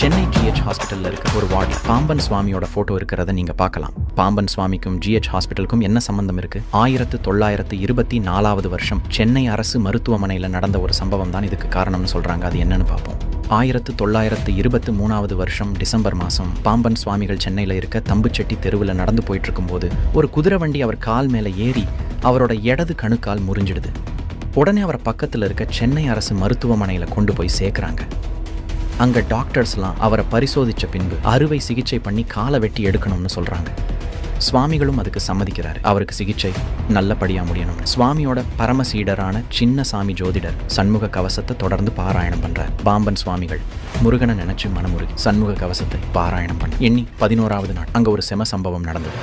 Chennai GH ஹாஸ்பிட்டல்ல இருக்க ஒரு வார்டில் பாம்பன் சுவாமியோட போட்டோ இருக்கிறத நீங்க பார்க்கலாம். பாம்பன் சுவாமிக்கும் ஜிஹெச் ஹாஸ்பிட்டலுக்கும் என்ன சம்பந்தம் இருக்கு? ஆயிரத்து தொள்ளாயிரத்து இருபத்தி நாலாவது வருஷம் சென்னை அரசு மருத்துவமனையில் நடந்த ஒரு சம்பவம் தான் இதுக்கு காரணம்னு சொல்றாங்க. அது என்னன்னு பார்ப்போம். ஆயிரத்து தொள்ளாயிரத்து இருபத்து மூணாவது வருஷம் டிசம்பர் மாதம் பாம்பன் சுவாமிகள் சென்னையில் இருக்க தம்புச்செட்டி தெருவில் நடந்து போயிட்டு இருக்கும்போது ஒரு குதிரை வண்டி அவர் கால் மேலே ஏறி அவரோட இடது கணுக்கால் முறிஞ்சிடுது. உடனே அவரை பக்கத்தில் இருக்க சென்னை அரசு மருத்துவமனையில் கொண்டு போய் சேர்க்குறாங்க. அங்கே டாக்டர்ஸ்லாம் அவரை பரிசோதித்த பின்பு அறுவை சிகிச்சை பண்ணி காலை வெட்டி எடுக்கணும்னு சொல்கிறாங்க சுவாமிகளும் அதுக்கு சம்மதிக்கிறாரு. அவருக்கு சிகிச்சை நல்லபடியாக முடியணும் சுவாமியோட பரம சீடரான சின்ன சாமி ஜோதிடர் சண்முக கவசத்தை தொடர்ந்து பாராயணம் பண்றார். பாம்பன் சுவாமிகள் முருகனை நினைச்சு மனமுருகி சண்முக கவசத்தை பாராயணம் பண்ண. எண்ணி பதினோராவது நாள் அங்கே ஒரு செம சம்பவம் நடந்தது.